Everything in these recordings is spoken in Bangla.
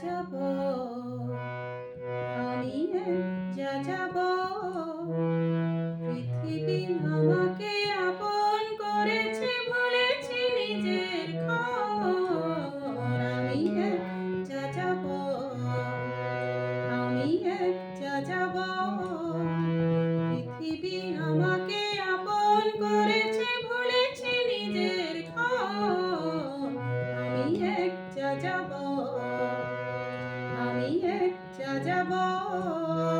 যাব আমি যাব ajabo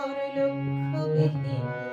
for look for me.